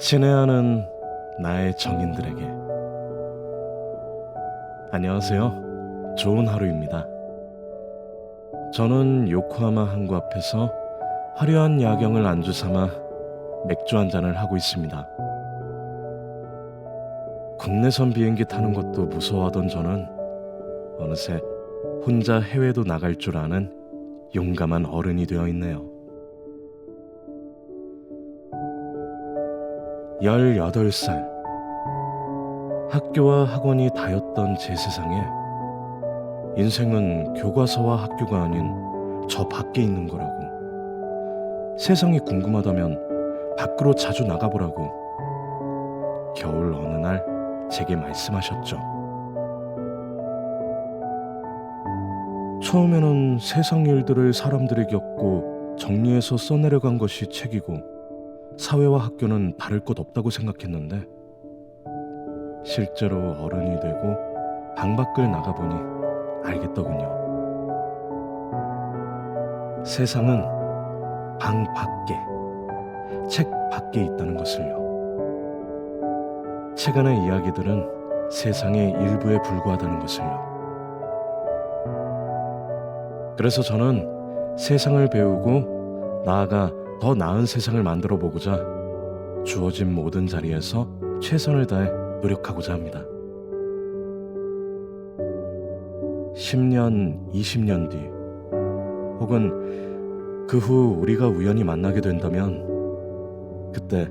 친애하는 나의 정인들에게 안녕하세요. 좋은 하루입니다. 저는 요코하마 항구 앞에서 화려한 야경을 안주 삼아 맥주 한 잔을 하고 있습니다. 국내선 비행기 타는 것도 무서워하던 저는 어느새 혼자 해외도 나갈 줄 아는 용감한 어른이 되어 있네요. 18살. 학교와 학원이 다였던 제 세상에 인생은 교과서와 학교가 아닌 저 밖에 있는 거라고. 세상이 궁금하다면 밖으로 자주 나가보라고. 겨울 어느 날 제게 말씀하셨죠. 처음에는 세상 일들을 사람들이 겪고 정리해서 써내려간 것이 책이고 사회와 학교는 다를 것 없다고 생각했는데 실제로 어른이 되고 방 밖을 나가보니 알겠더군요. 세상은 방 밖에, 책 밖에 있다는 것을요. 책 안의 이야기들은 세상의 일부에 불과하다는 것을요. 그래서 저는 세상을 배우고 나아가 더 나은 세상을 만들어 보고자 주어진 모든 자리에서 최선을 다해 노력하고자 합니다. 10년, 20년 뒤, 혹은 그 후 우리가 우연히 만나게 된다면, 그때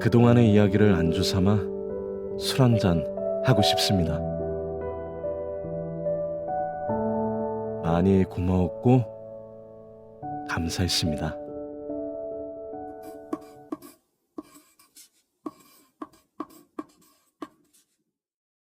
그동안의 이야기를 안주 삼아 술 한 잔 하고 싶습니다. 많이 고마웠고, 감사했습니다.